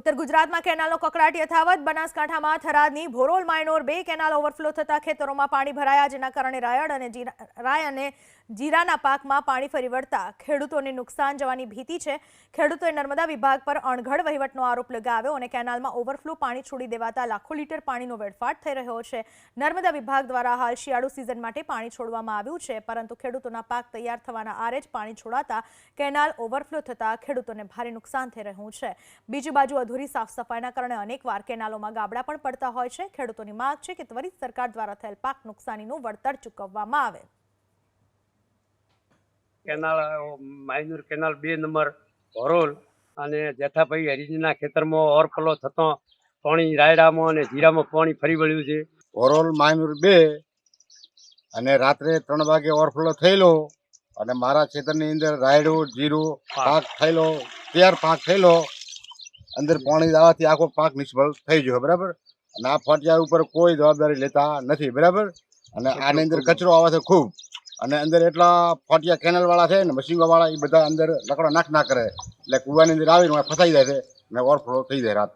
ઉત્તર ગુજરાતમાં કેનાલનો કકડાટ યથાવત, બનાસકાંઠામાં થરાદની ભોરોલ માયનોર બે કેનાલ ઓવરફ્લો થતા ખેતરોમાં પાણી ભરાયા, જેના કારણે રાયડ અને રાય અને જીરાના પાકમાં પાણી ફરી વળતા ખેડૂતોને નુકસાન જવાની ભીતિ છે. ખેડૂતોએ નર્મદા વિભાગ પર અણઘડ વહીવટનો આરોપ લગાવ્યો અને કેનાલમાં ઓવરફ્લો પાણી છોડી દેવાતા લાખો લીટર પાણીનો વેડફાટ થઈ રહ્યો છે. નર્મદા વિભાગ દ્વારા હાલ શિયાળુ સિઝન માટે પાણી છોડવામાં આવ્યું છે, પરંતુ ખેડૂતોના પાક તૈયાર થવાના આરે જ પાણી છોડાતા કેનાલ ઓવરફ્લો થતા ખેડૂતોને ભારે નુકસાન થઈ રહ્યું છે. બીજી બાજુ અધૂરી સાફ સફાઈના કારણે અનેકવાર કેનાલોમાં ગાબડા પણ પડતા હોય છે. ખેડૂતોની માંગ છે કે ત્વરિત સરકાર દ્વારા થયેલ પાક નુકસાનીનું વળતર ચૂકવવામાં આવે. કેનાલ માયનુર કેનાલ બે નંબર ભરોલ અને જેઠાભાઈ હરિજીના ખેતરમાં ઓરફલો થતો પાણી રાયડામાં અને જીરામાં પાણી ફરી વળ્યું છે. ભરોલ માયનુર બે અને રાત્રે ત્રણ વાગે ઓરફલો થયેલો અને મારા ખેતરની અંદર રાયડો જીરું પાક થયેલો તૈયાર પાક થયેલો અંદર પાણી દાવાથી આખો પાક નિષ્ફળ થઈ ગયો બરાબર? અને આ ફટિયા ઉપર કોઈ જવાબદારી લેતા નથી બરાબર? અને આની અંદર કચરો આવે છે ખૂબ. અને અંદર એટલા ફટિયા કેનલવાળા છે ને મશીનોવાળા એ બધા અંદર લકડો નાખ ના કરે. એટલે કુવાની અંદર આવીને ફસાઈ જાય છે અને ઓવરફ્લો થઈ જાય રાત.